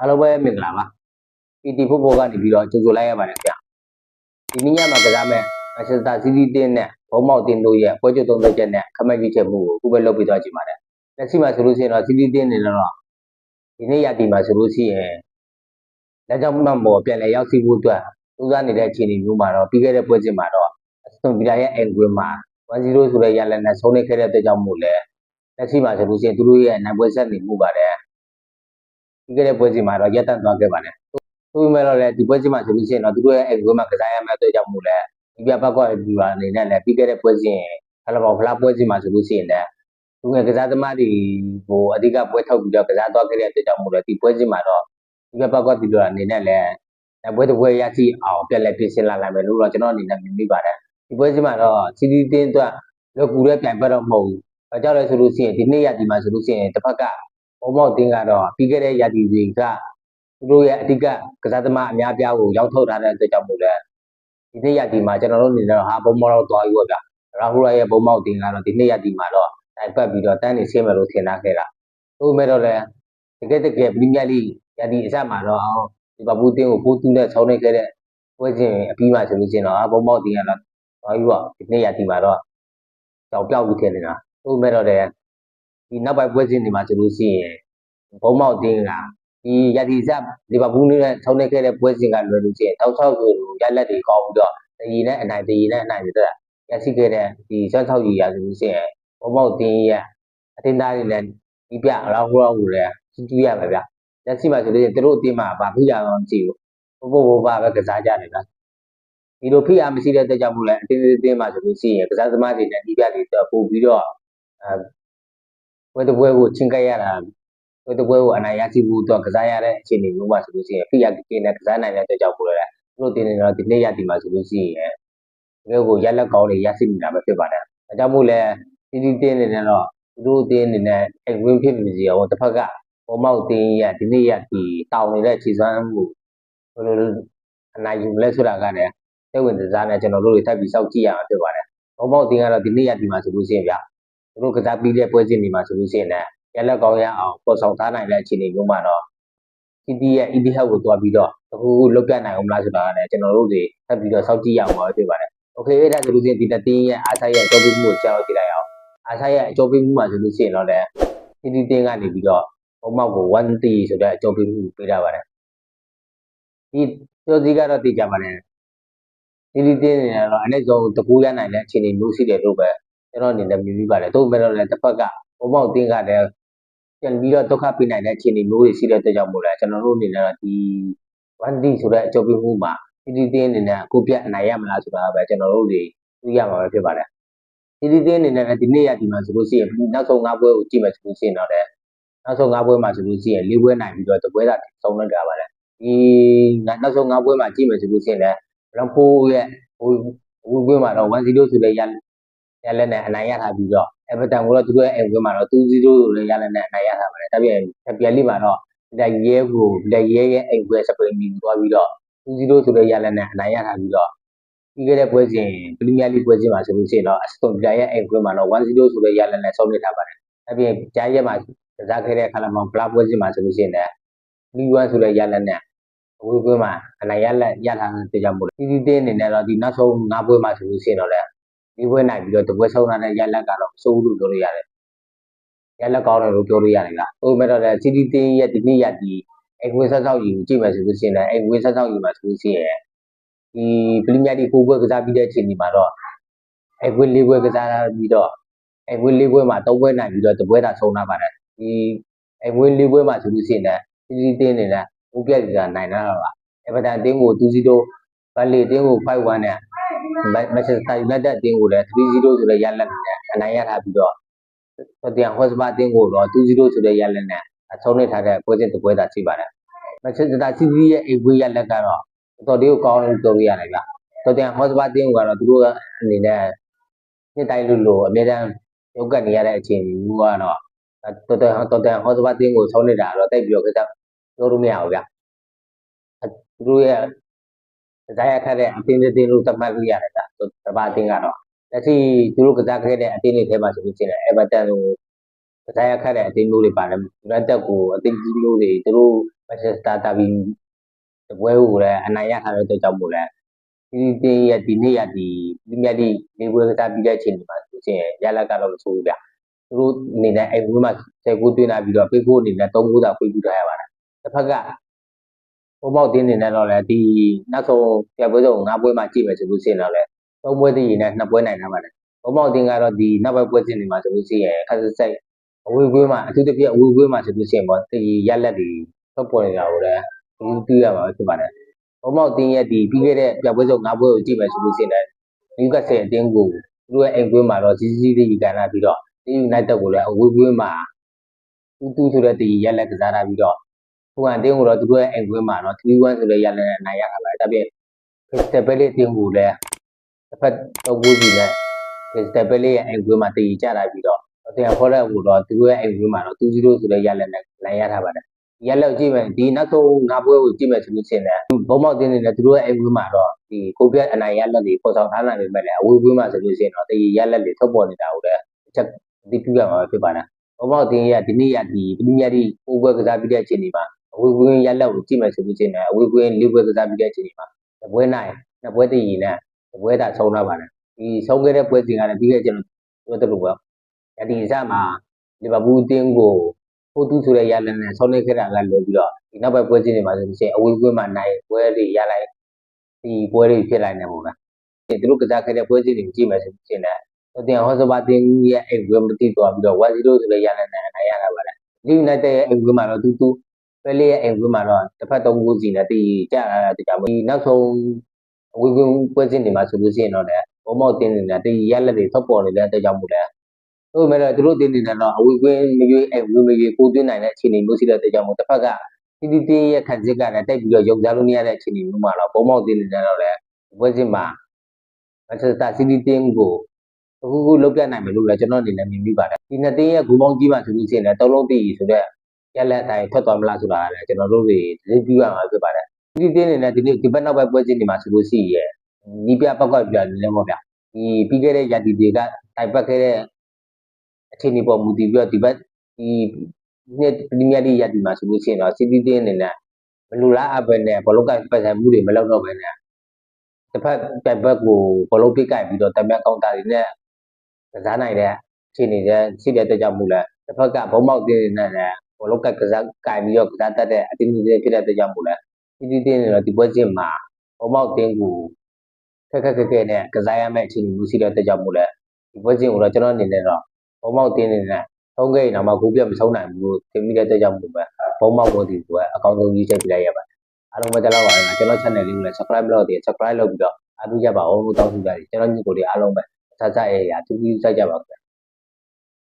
အားလုံးပဲမင်္ဂလာပါ PT ဖုတ်ဘောကနေပြီးတော့ကြိုဆိုလိုက်ရပါတယ်ခင်ဗျဒီနေ့ညမှာကစားမဲ့မန်ချက်စတာစီးတီးတင်းနဲ့ဘုံမောက်တင်းတို့ရဲ့ပွဲချုပ်သုံးသက်ချက်နဲ့ခမက်ကြီးချက်မှုကိုအခုပဲလုပ်ပြီးသွားကြည့်ပါတယ်လက်ရှိမှာဆိုလို့ရှိရင်တော့စီးတီးတင်းနေတော့ဒီနေ့ရတီမှာဆိုလို့ရှိရင်လက်ကြောင့်မှမော်ပြန်လဲရောက်စီဖို့အတွက်စူးစမ်းနေတဲ့အခြေအနေမျိုးမှာတော့ပြီးခဲ့တဲ့ပွဲစဉ်မှာတော့အစတွန်ဗီလာရဲ့အင်ကွင်းမှာ1-0ဆိုတဲ့ရလနဲ့ဆုံးနေခဲ့တဲ့အတွက်ကြောင့်မို့လဲလက်ရှိမှာဆိုလို့ရှိရင်သူတို့ရဲ့နိုင်ပွဲဆက်နေမှုပါတယ် ပြီးခဲ့တဲ့ပွဲစဉ်မှာတော့ရပ်တန့်သွားခဲ့ပါတယ်ဆိုပေမဲ့တော့လည်းဒီပွဲချင်းမှာဆိုလို့ရှိရင်တော့သူတို့ရဲ့အဲ့ကွဲမှာကစားရမယ့်အတွက်ကြောင့်မို့လဲဒီပြဘက်ကဒီပါအနေနဲ့လည်းပြီးခဲ့တဲ့ပွဲချင်းဟလာဘောဖလားပွဲချင်းမှာဆိုလို့ရှိရင်လည်းသူငယ်ကစားသမားတွေကိုအဓိကပွဲထုတ်ပြီးတော့ကစားသွားခဲ့တဲ့အတွက်ကြောင့်မို့လဲဒီပွဲချင်းမှာတော့ဒီပြဘက်ကဒီလိုအနေနဲ့လည်းပွဲတစ်ပွဲရရှိအောင်ပြက်လက်ပြင်ဆင်လာနိုင်မယ်လို့တော့ကျွန်တော်အနေနဲ့မြင်မိပါတယ်ဒီပွဲချင်းမှာတော့စီတီတင်းအတွက်လောကူတဲ့ပြိုင်ပွဲတော့မဟုတ်ဘူး။အဲကြောင့်လဲဆိုလို့ရှိရင်ဒီနေ့ရဒီမှာဆိုလို့ရှိရင်တစ်ဖက်က ဘုံမောက်တင်းကတော့ပြီးခဲ့တဲ့ရဒီတွေကသူတို့ရဲ့အဓိကကစားသမားအများပြားကိုရောက်ထုတ်ထားတဲ့အတွက်ကြောင့်မို့လဲဒီနေ့ရဒီမှာကျွန်တော်တို့အနေနဲ့တော့ဟာဘုံမောက်တော့သွားယူရဗျရာဟူရာရဲ့ဘုံမောက်တင်ကတော့ဒီနေ့ရဒီမှာတော့တိုင်ပတ်ပြီးတော့တန်းနေဆင်းမယ်လို့ထင်ထားခဲ့တာဒါပေမဲ့တော့လည်းတကယ်တကယ်ပရီးမီးယားလိရဒီအစမှာတော့ဒီဘဘူးတင်းကိုပိုးတူးနဲ့ဆောင်းနေခဲ့တဲ့ပွဲချင်းအပြီးမှဆိုလို့ရှိရင်တော့ဟာဘုံမောက်တင်ကတော့သွားယူရဒီနေ့ရဒီမှာတော့ကြောက်ပြောက်ပြီးထင်နေတာဒါပေမဲ့တော့လည်း ဒီနောက်ပိုင်းပွဲချင်းတွေမှာဆိုလို့ရှိရင်ဘုံမောက်တင်ကဒီရတီစလီဗာပူးနဲ့ထုံးနေခဲ့တဲ့ပွဲစဉ်ကလွယ်လို့ရှိရင်တောက်ချောက်ဆိုရလက်တွေကောင်းပြီးတော့တရီနဲ့အနိုင်တရီနဲ့အနိုင်တွေတက်ရရှိခဲ့တဲ့ဒီဆွမ်းဆောက်ကြီးရဆိုလို့ရှိရင်ဘုံမောက်တင်းရဲ့အတင်းသားတွေလည်းဒီပြအလောက်ဟောကိုလည်းကြည့်ရပါဗျလက်ရှိမှာဆိုလို့ရှိရင်တို့အတင်းမှာဗာဖိရအောင်ကြည့်ဘူးဘို့ဘို့ဘာပဲကစားကြတယ်ဗျဒီလိုဖိရမရှိတဲ့အတွက်ကြောင့်မို့လဲအတင်းအတင်းမှာဆိုလို့ရှိရင်ကစားသမားတွေနဲ့ဒီပြတွေပို့ပြီးတော့အဲ ပွဲတစ်ပွဲကိုချင်းကပ်ရတာပွဲတစ်ပွဲကိုအနိုင်ရရှိဖို့အတွက်ကစားရတဲ့အခြေအနေမျိုးမှာဆိုလို့ရှိရင်ဖိရကင်းနဲ့ကစားနိုင်တဲ့အတွက်ကြောင့်ပို့လဲသူတို့တင်နေတော့ဒီနေ့ရဒီမှာဆိုလို့ရှိရင်ဒီလိုကိုရက်လက်ကောင်းတွေရရှိနေတာပဲဖြစ်ပါတယ်။ဒါကြောင့်မို့လဲတီတီတင်းနေနေတော့သူတို့တင်းနေနဲ့အဲ့ဝင်းဖြစ်နေစီအောင်တစ်ဖက်ကပေါ်မောက်တင်းရဒီနေ့ရဒီတောင်းနေတဲ့ခြေစွမ်းမှုဘယ်လိုအနိုင်ယူလဲဆိုတာကလည်းစိတ်ဝင်စားနဲ့ကျွန်တော်တို့တွေထပ်ပြီးစောင့်ကြည့်ရမှာဖြစ်ပါတယ်။ပေါ်မောက်တင်းကတော့ဒီနေ့ရဒီမှာဆိုလို့ရှိရင်ဗျသူ တို့ကစားပြီးတဲ့ပွဲစဉ်တွေမှာဆိုလို့ရှိရင်လည်းရလက်ကောင်းရအောင်ပေါ်ဆောင်ထားနိုင်တဲ့အခြေအနေမျိုးမှာတော့ CT ရဲ့ ED Hub ကိုတွားပြီးတော့တခုခုလုတ်ပြနိုင်အောင်မလားဆိုတာကလည်းကျွန်တော်တို့တွေထပ်ပြီးတော့စောင့်ကြည့်ရအောင်ပါပဲဖြစ်ပါတယ်။ Okay အဲ့ဒါဆိုလို့ရှိရင်ဒီတတင်းရဲ့အားဆိုင်ရဲ့အကျိုးပေးမှုကိုကြားကြည့်လိုက်အောင်။အားဆိုင်ရဲ့အကျိုးပေးမှုမှာဆိုလို့ရှိရင်တော့လည်း CT တင်းကနေပြီးတော့ဘုံမောက်ကို1 t ဆိုတဲ့အကျိုးပေးမှုပေးထားပါတယ်။ဒီကျော်စီကတော့သိကြပါတယ်။ CT တင်းနေတော့အနည်းဆုံးတကူရနိုင်တဲ့အခြေအနေမျိုးရှိတယ်လို့ပဲ ကျွန်တော်အနေနဲ့မြင်မိပါတယ်။သို့မဲ့တော့လည်းတစ်ဖက်ကဘုံမောက်တင်းကလည်းပြန်ပြီးတော့ဒုက္ခပေးနိုင်တဲ့အခြေအနေမျိုးတွေရှိတဲ့အတွက်ကြောင့်မို့လဲကျွန်တော်တို့အနေနဲ့တော့ဒီ 1D ဆိုတဲ့အကျိုးပေးမှုမှာတီတီတင်းအနေနဲ့ကိုပြတ်အနိုင်ရမလားဆိုတာပဲကျွန်တော်တို့တွေသိရမှာပဲဖြစ်ပါတယ်တီတီတင်းအနေနဲ့လည်းဒီနေ့ရဒီမှာဆိုလို့ရှိရင်နောက်ဆုံး၅ပွဲကိုကြည့်မယ်ဆိုလို့ရှိရင်တော့လည်းနောက်ဆုံး၅ပွဲမှာဆိုလို့ရှိရင်၄ပွဲနိုင်ပြီးတော့တပွဲသာဆုံးလိုက်ကြပါတယ်ဒီနောက်ဆုံး၅ပွဲမှာကြည့်မယ်ဆိုလို့ရှိရင်လည်းရန်ဖိုးရဲ့ဟိုဝီပွဲမှာတော့1-0ဆိုတဲ့ရ ရလက်နဲ့အနိုင်ရထားပြီးတော့ everton ကိုတော့သူတို့ရဲ့အိမ်ကွင်းမှာတော့2-0ဆိုတဲ့ရလက်နဲ့အနိုင်ရထားပါတယ်ဒါပြင်ပြန်လိမှာတော့လက်ရဲကိုလက်ရဲရဲ့အိမ်ကွင်းစပရင်ပြီးသွားပြီးတော့2-0ဆိုတဲ့ရလက်နဲ့အနိုင်ရထားပြီးတော့ပြီးခဲ့တဲ့ပွဲစဉ်ပရီးမီးယားလိပွဲစဉ်မှာဆိုလို့ရှိရင်တော့အစတွန်ဗီလာရဲ့အိမ်ကွင်းမှာတော့1-0ဆိုတဲ့ရလက်နဲ့ဆုံးဖြတ်ထားပါတယ်ဒါပြင်ကြားရက်မှာကစားခဲ့တဲ့ခလာမောင်ဖလားပွဲစဉ်မှာဆိုလို့ရှိရင်လည်း3-1ဆိုတဲ့ရလက်နဲ့အဝေးပွဲမှာအနိုင်ရလက်ရထားတဲ့ကြောင့်မို့လို့တီတီတင်းအနေနဲ့တော့ဒီနောက်ဆုံး၅ပွဲမှာဆိုလို့ရှိရင်တော့လည်း ဒီပွဲနိုင်ပြီးတော့တပွဲဆုံးလာတဲ့ရလက်ကတော့မဆိုးဘူးလို့ပြောလို့ရတယ်။ရလက်ကောင်းတယ်လို့ပြောလို့ရတယ်လား။ဟိုမဲ့တော့လည်း CD တင်းရဲ့ဒီနေ့ရဒီအဲ့ဝင်းဆက်ဆောက်ကြီးကိုကြည့်မယ်ဆိုလို့ရှိရင်လည်းအဲ့ဝင်းဆက်ဆောက်ကြီးမှာဆိုလို့ရှိရင်ဒီပရီးမီးယားလိကိုပွဲကစားပြီးတဲ့အချိန်ဒီမှာတော့အဲ့ဝင်းလေးပွဲကစားပြီးတော့အဲ့ဝင်းလေးပွဲမှာ၃ပွဲနိုင်ပြီးတော့တပွဲသာဆုံးလာပါတယ်။ဒီအဲ့ဝင်းလေးပွဲမှာဆိုလို့ရှိရင်လည်း CD တင်းနေနဲ့ဦးပြက်ကနိုင်လာတော့ပါ။အဲ့ဗတန်တင်းကို2-0ဘတ်လီတင်းကို5-1နဲ့ မက်ချက်စတာယူနိုက်တက်အတင်းကိုလည်း3-0ဆိုတဲ့ရလဒ်နဲ့အနိုင်ရထားပြီးတော့တရားဟော့စပါအတင်းကိုတော့2-0ဆိုတဲ့ရလဒ်နဲ့အဆုံးနေထားတဲ့ပွဲစဉ်တစ်ပွဲသာရှိပါတယ်။မက်ချက်စတာစီစီရဲ့အိမ်ပွဲရလဒ်ကတော့တော်တော်လေးကောင်းတယ်ပြောလို့ရတယ်ဗျ။တော်တရားဟော့စပါအတင်းကတော့သူတို့အနေနဲ့နှစ်တိုင်းလို့လို့အများတန်းရုပ်ကတ်နေရတဲ့အခြေအနေမျိုးကတော့တော်တော်တော်တရားဟော့စပါအတင်းကိုဆုံးနေတာတော့တိတ်ပြီးတော့ကြောက်ပြောလို့မရဘူးဗျ။သူတို့ရဲ့ ကစားရခက်တဲ့အတင်းအတင်းလို့သတ်မှတ်လို့ရတယ်ဒါတပါအတင်းကတော့လက်ရှိသူတို့ကစားခဲ့တဲ့အတင်းတွေထဲမှာဆိုလို့ရှိရင်အဲဗာတန်ကိုကစားရခက်တဲ့အတင်းမျိုးတွေပါတယ်ယူနိုက်တက်ကိုအတင်းကြီးမျိုးတွေသူတို့မန်ချက်စတာတာဘီတပွဲကိုလည်းအနိုင်ရထားတဲ့အတွက်ကြောင့်မို့လဲဒီတင်းရဲ့ဒီနေ့ရဒီပရီးမီးယားလိလေးပွဲကစားပြီးတဲ့အချိန်ဒီမှာဆိုရင်ရလက်ကတော့မဆိုးဘူးဗျသူတို့အနေနဲ့အဲ့ပွဲမှာ10ဂိုးသွင်းလာပြီးတော့ပေးဖို့အနေနဲ့3ဂိုးသာခွင့်ပြုထားရပါတယ်တစ်ဖက်က ဘုံမောက်တင်းနေနဲ့တော့လေဒီနောက်ဆုံးပြပွဲဆုံး၅ပွဲမှာကြည့်မယ်ဆိုလို့ရှိရင်တော့လေ၃ပွဲတည်ရင်နဲ့2ပွဲနိုင်ထားပါတယ်ဘုံမောက်တင်းကတော့ဒီနောက်ပွဲပွဲစဉ်တွေမှာဆိုလို့ရှိရင်ခက်ဆက်အဝေးကွေးမှာအထူးသဖြင့်အဝေးကွေးမှာဆိုလို့ရှိရင်ပေါ့ဒီရက်လက်တွေထွက်ပေါ်နေတာကိုလည်းဒီတူရမှာဖြစ်ပါတယ်။ဘုံမောက်တင်းရဲ့ဒီပြီးခဲ့တဲ့ပြပွဲစုံ၅ပွဲကိုကြည့်မယ်ဆိုလို့ရှိရင်လည်းနယူကက်ဆယ်အတင်းကိုသူတို့ရဲ့အိမ်ကွင်းမှာတော့စီစီလေးကြီးကန်လာပြီးတော့ဒီယူနိုက်တက်ကိုလည်းအဝေးကွေးမှာတူတူဆိုတဲ့ဒီရက်လက်ကစားတာပြီးတော့ ဟိုအတင်းကိုတော့သူတို့ရဲ့အိမ်ကွင်းမှာတော့3-1ဆိုတဲ့ရက်လက်နဲ့နိုင်ရတာပါ။ဒါပြင်ခရစ္စတယ်ဘဲလေးအတင်းကိုလည်းတစ်ဖက်တော့ကိုကြီးနဲ့ခရစ္စတယ်ဘဲလေးရဲ့အိမ်ကွင်းမှာတည်ကြတာပြီးတော့တရားဖော်တဲ့ကိုတော့သူတို့ရဲ့အိမ်ကွင်းမှာတော့2-0ဆိုတဲ့ရက်လက်နဲ့နိုင်ရတာပါတယ်။ရက်လောက်ကြည့်မယ်ဒီနောက်ဆုံးငါးပွဲကိုကြည့်မယ်ဆိုလို့ရှိရင်လည်းဘုံမောက်တင်းနေနဲ့သူတို့ရဲ့အိမ်ဝင်းမှာတော့ဒီကိုပြတ်အနိုင်ရက်လက်တွေပေါ်ဆောင်ထားနိုင်ပေမဲ့လည်းအဝေးဝင်းမှာဆိုလို့ရှိရင်တော့ဒီရက်လက်တွေထွက်ပေါ်နေတာကိုလည်းအချက်အသိပြုရမှာဖြစ်ပါတယ်ဘုံမောက်တင်းရဲ့ဒီနေ့ရဒီပရီးမီးယားလိပိုးပွဲကစားပြီးတဲ့အချိန်ဒီမှာ အဝေးဝင်းရက်လက်ကိုကြည့်မယ်ဆိုလို့ရှိရင်လည်းအဝေးဝင်းလေးပွဲကစားပြီးတဲ့အချိန်ဒီမှာတပွဲနိုင်နှစ်ပွဲတည်ရင်လည်းတပွဲသာဆုံးတော့ပါတယ်ဒီဆုံးခဲ့တဲ့ပွဲစဉ်ကလည်းပြီးခဲ့ကျွန်တော်ပြောသလိုပဲယဒီစမှာလီဗာပူးအတင်းကိုပိုတူဆိုတဲ့ရလနဲ့ဆောင်းနေခဲ့တာကလွယ်ပြီးတော့ဒီနောက်ပိုင်းပွဲစဉ်တွေမှာဆိုလို့ရှိရင်အဝေးကွင်းမှာနိုင်ပွဲတွေရလိုက်ဒီပွဲတွေဖြစ်လိုက်နေပုံလားဒီသူတို့ကစားခဲ့တဲ့ပွဲစဉ်တွေကြည့်မယ်ဆိုလို့ရှိရင်လည်းတင်ဟောစပါတင်ရဲ့အိမ်ကွင်းမတိသွားပြီးတော့ဝါစီတို့ဆိုတဲ့ရလနဲ့နိုင်ရတာပါလေဒီယူနိုက်တက်ရဲ့အိမ်ကွင်းမှာတော့တူ တူပဲလေးရဲ့အိမ်ကွင်းမှာတော့တစ်ဖက်သုံးခုစီနဲ့တီကြတာတကြဒီနောက်ဆုံးအဝေးကွင်းပွဲစဉ်တွေမှာဆိုလို့ရှိရင်တော့လည်းဘုံမောက်တင်းနေတဲ့တီရလက်တွေထွက်ပေါ်နေတဲ့အတွက်ကြောင့်မို့လဲဟုတ်မဲ့တော့သူတို့တင်းနေတယ်တော့အဝေးကွင်းမရွေးအဲဝေးမရွေးကိုသွင်းနိုင်တဲ့အခြေအနေမျိုးရှိတဲ့အတွက်ကြောင့်မို့တစ်ဖက်ကတီတီတင်းရဲ့ခံစစ်ကလည်းတိုက်ပြီးတော့ရုံစားလို့မရတဲ့အခြေအနေမျိုးမှာတော့ဘုံမောက်တင်းနေတယ်တော့လည်းဘွဲစစ်မှာမန်ချက်စတာစီးတီးတင်းကိုအခုခုလုတ်ပြနိုင်မယ်လို့လည်းကျွန်တော်အနေနဲ့မြင်မိပါတယ်ဒီနှစ်တင်းရဲ့ဂူပေါင်းကြီးမှဆိုလို့ရှိရင်လည်းသုံးလုံးတည်ဆိုတဲ့ ရက်လက်အတိုင်းထွက်သွားမလားဆိုတာလည်းကျွန်တော်တို့တွေသတိပြုရမှာဖြစ်ပါတယ်တီတီတင်းနေနဲ့ဒီနေ့ဒီဘက်နောက်ပိုင်းပွဲစဉ်တွေမှာဆိုလို့ရှိရင်နီးပြပောက်ကပြနေလဲပေါ့ဗျာဒီပြီးခဲ့တဲ့ရာတီတွေကတိုင်ပတ်ခဲ့တဲ့အခြေအနေပေါ်မူတည်ပြီးတော့ဒီဘက်ဒီနှစ်ပရီးမီးယားလိရဒီမှာဆိုလို့ရှိရင်တော့စီးတီးတင်းအနေနဲ့မလူလားအပ်ပဲနဲ့ဘလော့ကပတ်ဆိုင်မှုတွေမလုပ်တော့ပဲနဲ့တစ်ဖက်တက်ဘက်ကိုဘလော့ပစ်ကိုက်ပြီးတော့တမန်ကောင်တာတွေနဲ့ကစားနိုင်တဲ့အခြေအနေတွေရှိတဲ့အတွက်ကြောင့်မို့လဲတစ်ဖက်ကဘုံမောက်တင်းနေနဲ့ ဘလော့ကကစားကိုက်ပြီးတော့ကစားတတ်တဲ့အတင်းတွေဖြစ်တဲ့အတွက်ကြောင့်မို့လဲစီးတီးတင်းနေတော့ဒီပွဲချင်းမှာဘုံမောက်တင်းကိုခက်ခက်ခက်ခဲနဲ့ကစားရမယ့်အခြေအနေမျိုးရှိတဲ့အတွက်ကြောင့်မို့လဲဒီပွဲချင်းကိုတော့ကျွန်တော်အနေနဲ့တော့ဘုံမောက်တင်းနေတဲ့သုံးခဲ့ရင်တော့မှကိုပြတ်မဆုံးနိုင်ဘူးလို့သင်မိတဲ့အတွက်ကြောင့်မို့ပဲဘုံမောက်ဝတ်ဒီကိုအကောင်းဆုံးကြီးချက်ပြလိုက်ရပါတယ်အားလုံးပဲကြတော့ပါမယ်ကျွန်တော် channel လေးကိုလည်း subscribe လုပ်တည် subscribe လုပ်ပြီးတော့အားပေးကြပါအောင်လို့တောင်းဆိုကြတယ်ကျွန်တော်ညီကိုတွေအားလုံးပဲဆက်ဆက်ရရတူတူစိုက်ကြပါခင်ဗျ